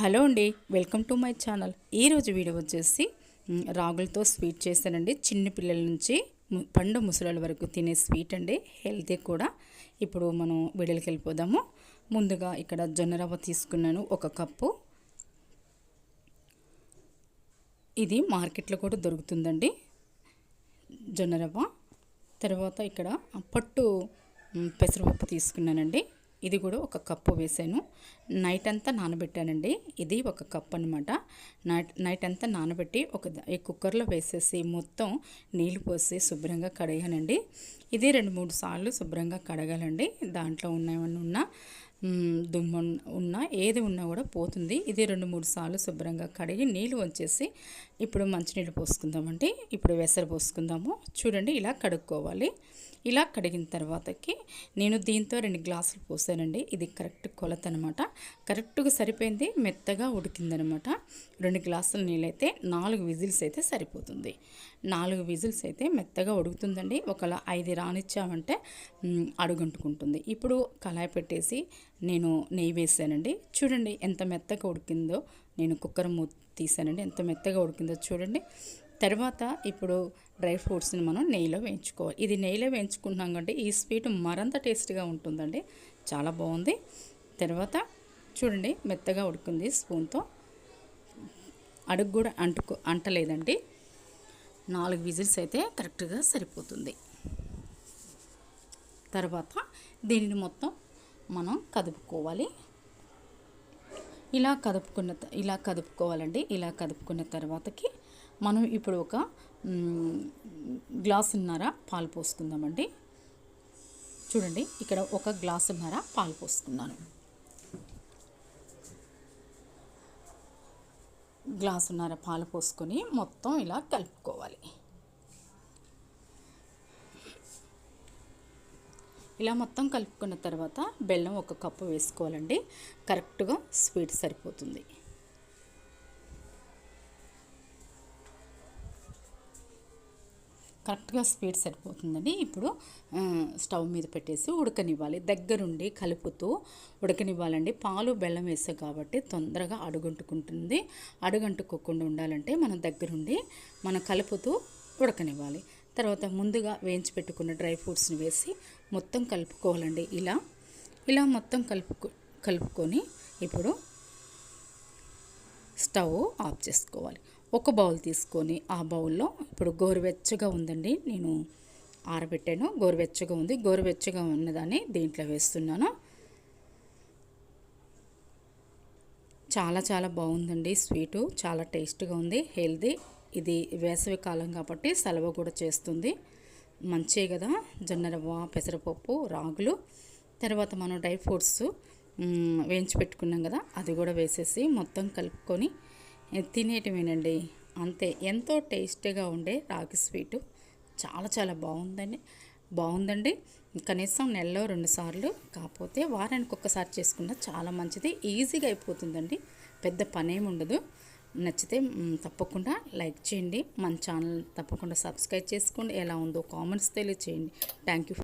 Hello అండి welcome to my channel. ఈరోజు video వచ్చేసి రాగులతో స్వీట్ చేశానండి. చిన్న పిల్లల నుంచి పండు ముసలాల వరకు తినే స్వీట్ అండి. హెల్తీ కూడా. ఇప్పుడు మనం వీడియోకి వెళ్ళిపోదాము. ముందుగా ఇక్కడ జొన్న రవ్వ తీసుకున్నాను ఒక కప్పు. ఇది మార్కెట్లో కూడా దొరుకుతుందండి జొన్న రవ్వ. తర్వాత ఇక్కడ పట్టు పెసరపప్పు తీసుకున్నానండి. ఇది కూడా ఒక కప్పు వేసాను. నైట్ అంతా నానబెట్టానండి. ఇది ఒక కప్ అనమాట నైట్ నైట్ అంతా నానబెట్టి ఒక ఈ కుక్కర్లో వేసేసి మొత్తం నీళ్ళు పోసి శుభ్రంగా కడిగానండి. ఇది రెండు మూడు సార్లు శుభ్రంగా కడగాలండి. దాంట్లో ఉన్న ఉన్నా దుమ్ము ఉన్న- ఉన్నా ఏది ఉన్నా కూడా పోతుంది. ఇది రెండు మూడు సార్లు శుభ్రంగా కడిగి నీళ్ళు వచ్చేసి ఇప్పుడు మంచినీళ్ళు పోసుకుందామండి. ఇప్పుడు వెసరు పోసుకుందాము. చూడండి ఇలా కడుక్కోవాలి. ఇలా కడిగిన తర్వాతకి నేను దీంతో రెండు గ్లాసులు పోసానండి. ఇది కరెక్ట్ కొలత అనమాట కరెక్ట్గా సరిపోయింది. మెత్తగా ఉడికిందనమాట రెండు గ్లాసుల నీళ్ళైతే నాలుగు విజిల్స్ అయితే సరిపోతుంది. నాలుగు విజిల్స్ అయితే మెత్తగా ఉడుకుతుందండి. ఒకవేళ ఐదు రానిచ్చామంటే అడుగంటుకుంటుంది. ఇప్పుడు కళాయి పెట్టేసి నేను నెయ్యి వేసానండి. చూడండి ఎంత మెత్తగా ఉడికిందో. నేను కుక్కర్ మూత తీసానండి. ఎంత మెత్తగా ఉడికిందో చూడండి. తర్వాత ఇప్పుడు డ్రై ఫ్రూట్స్ని మనం నెయ్యిలో వేయించుకోవాలి. ఇది నెయ్యిలో వేయించుకుంటున్నాం కంటే ఈ స్వీట్ మరింత టేస్ట్గా ఉంటుందండి. చాలా బాగుంది. తర్వాత చూడండి మెత్తగా ఉడికింది స్పూన్తో. అడుగు కూడా అంటుకో అంటలేదండి. నాలుగు విజిల్స్ అయితే కరెక్ట్గా సరిపోతుంది. తర్వాత దీనిని మొత్తం మనం కదుపుకోవాలి. ఇలా కదుపుకున్న ఇలా కదుపుకోవాలండి. ఇలా కదుపుకున్న తర్వాతకి మనం ఇప్పుడు ఒక గ్లాసున్నర పాలు పోసుకుందామండి. చూడండి ఇక్కడ ఒక గ్లాసున్నర పాలు పోసుకున్నాను. గ్లాసున్నర పాలు పోసుకొని మొత్తం ఇలా కలుపుకోవాలి. ఇలా మొత్తం కలుపుకున్న తర్వాత బెల్లం ఒక కప్పు వేసుకోవాలండి. కరెక్ట్గా స్వీట్ సరిపోతుంది. కరెక్ట్గా స్పీడ్ సరిపోతుందండి. ఇప్పుడు స్టవ్ మీద పెట్టేసి ఉడకనివ్వాలి. దగ్గరుండి కలుపుతూ ఉడకనివ్వాలండి. పాలు బెల్లం వేసాం కాబట్టి తొందరగా అడుగంటుకుంటుంది. అడుగంటుకోకుండా ఉండాలంటే మనం దగ్గరుండి మనం కలుపుతూ ఉడకనివ్వాలి. తర్వాత ముందుగా వేయించి పెట్టుకున్న డ్రై ఫ్రూట్స్ని వేసి మొత్తం కలుపుకోవాలండి. ఇలా ఇలా మొత్తం కలుపుకో కలుపుకొని ఇప్పుడు స్టవ్ ఆఫ్ చేసుకోవాలి. ఒక బౌల్ తీసుకొని ఆ బౌల్లో ఇప్పుడు గోరువెచ్చగా ఉందండి. నేను ఆరబెట్టాను. గోరువెచ్చగా ఉంది. గోరువెచ్చగా ఉన్నదాన్ని దీంట్లో వేస్తున్నాను. చాలా చాలా బాగుందండి. స్వీటు చాలా టేస్ట్గా ఉంది. హెల్దీ ఇది వేసవి కాలం కాబట్టి సెలవు కూడా చేస్తుంది. మంచే కదా జొన్న రవ్వ పెసరపప్పు రాగులు. తర్వాత మనం డ్రై ఫ్రూట్స్ వేయించి పెట్టుకున్నాం కదా అది కూడా వేసేసి మొత్తం కలుపుకొని తినేటమేనండి తినేయటమేనండి అంతే ఎంతో టేస్టీగా ఉండే రాగి స్వీటు. చాలా చాలా బాగుందండి. బాగుందండి. కనీసం నెలలో రెండు సార్లు కాకపోతే వారానికి ఒక్కసారి చేసుకున్న చాలా మంచిది. ఈజీగా అయిపోతుందండి. పెద్ద పనేం ఉండదు. నచ్చితే తప్పకుండా లైక్ చేయండి. మన ఛానల్ తప్పకుండా సబ్స్క్రైబ్ చేసుకోండి. ఎలా ఉందో కామెంట్స్ తెలియచేయండి. Thank you